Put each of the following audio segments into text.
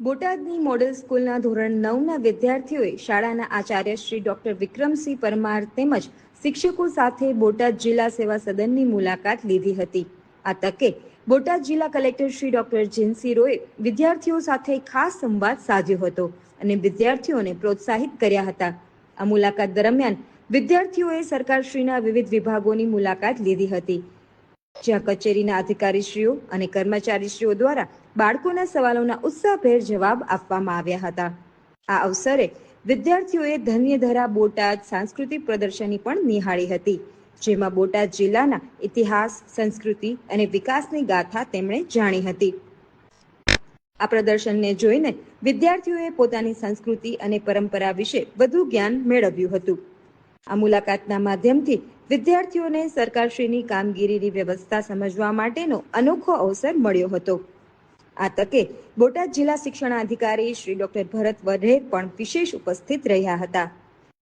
બોટાદની model સ્કૂલના ધોરણ નવના વિદ્યાર્થીઓએ શાળાના આચાર્ય શ્રી ડોક્ટર વિક્રમસિંહ પરમાર તેમજ શિક્ષકો સાથે બોટાદ જિલ્લા સેવા સદનની મુલાકાત લીધી હતી. આ તકે બોટાદ જિલ્લા કલેક્ટર શ્રી ડોક્ટર જીનસી રોએ વિદ્યાર્થીઓ સાથે ખાસ સંવાદ સાધ્યો હતો અને વિદ્યાર્થીઓને પ્રોત્સાહિત કર્યા હતા. આ મુલાકાત દરમિયાન વિદ્યાર્થીઓએ સરકારશ્રીના વિવિધ વિભાગોની મુલાકાત લીધી હતી. જ્યાં કચેરીના અધિકારીશ્રીઓ અને કર્મચારીશ્રીઓ દ્વારા બાળકોના સવાલોના ઉત્સાહભેર જવાબ આપવામાં આવ્યા હતા. આ અવસરે વિદ્યાર્થીઓએ ધન્યધરા બોટાદ સાંસ્કૃતિક પ્રદર્શની પણ નિહાળી હતી, જેમાં બોટાદ જિલ્લાના ઇતિહાસ, સંસ્કૃતિ અને વિકાસની ગાથા તેમણે જાણી હતી. આ પ્રદર્શનને જોઈને વિદ્યાર્થીઓએ પોતાની સંસ્કૃતિ અને પરંપરા વિશે વધુ જ્ઞાન મેળવ્યું હતું. આ મુલાકાતના માધ્યમથી વિદ્યાર્થીઓને સરકારશ્રીની કામગીરીની વ્યવસ્થા સમજવા માટેનો અનોખો અવસર મળ્યો હતો. આ તકે બોટાદ જિલ્લા શિક્ષણાધિકારી શ્રી ડોક્ટર ભરત વઢેર પણ વિશેષ ઉપસ્થિત રહ્યા હતા.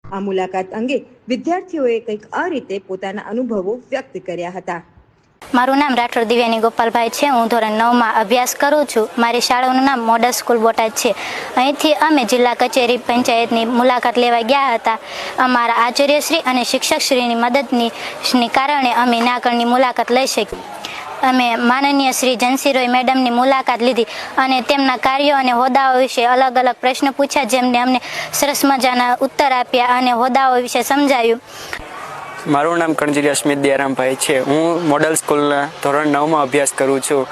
આ મુલાકાત અંગે વિદ્યાર્થીઓએ કંઈક આ રીતે પોતાના અનુભવો વ્યક્ત કર્યા હતા. મારું નામ રાઠોડ દિવ્યાની ગોપાલભાઈ છે. હું ધોરણ નવમાં અભ્યાસ કરું છું. મારી શાળાનું નામ મોડલ સ્કૂલ બોટાદ છે. અહીંથી અમે જિલ્લા કચેરી પંચાયતની મુલાકાત લેવા ગયા હતા. અમારા આચાર્યશ્રી અને શિક્ષકશ્રીની મદદની કારણે અમે નાગરની મુલાકાત લઈ શકી અમે માનનીય શ્રી જનસીરોય મેડમની મુલાકાત લીધી અને તેમના કાર્યો અને હોદ્દાઓ વિશે અલગ અલગ પ્રશ્નો પૂછ્યા, જેમને અમને સરસ મજાના ઉત્તર આપ્યા અને હોદ્દાઓ વિશે સમજાયું. મારું નામ કણજીરિયા સ્મિત દયારામભાઈ છે. હું મોડલ સ્કૂલના ધોરણ નવમાં અભ્યાસ કરું છું.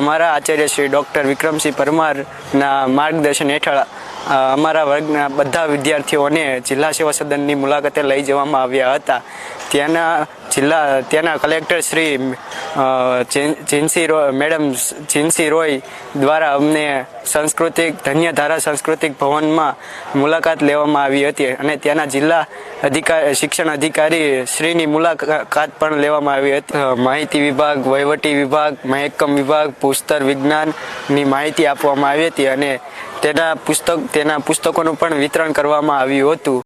અમારા આચાર્ય શ્રી ડૉક્ટર વિક્રમસિંહ પરમારના માર્ગદર્શન હેઠળ અમારા વર્ગના બધા વિદ્યાર્થીઓને જિલ્લા સેવા સદનની મુલાકાતે લઈ જવામાં આવ્યા હતા. ત્યાંના જિલ્લા, ત્યાંના કલેક્ટર શ્રી જીનસી રોય મેડમ જીનસી રોય દ્વારા અમને સાંસ્કૃતિક, ધન્યધારા સાંસ્કૃતિક ભવનમાં મુલાકાત લેવામાં આવી હતી અને ત્યાંના જિલ્લા અધિકારી શિક્ષણ અધિકારી શ્રીની મુલાકાત પણ લેવામાં આવી હતી. માહિતી વિભાગ, વહીવટી વિભાગ, મહેકમ વિભાગ પુસ્તક વિજ્ઞાનની માહિતી આપવામાં આવી હતી અને તેના પુસ્તક તેના પુસ્તકોનું પણ વિતરણ કરવામાં આવ્યું હતું.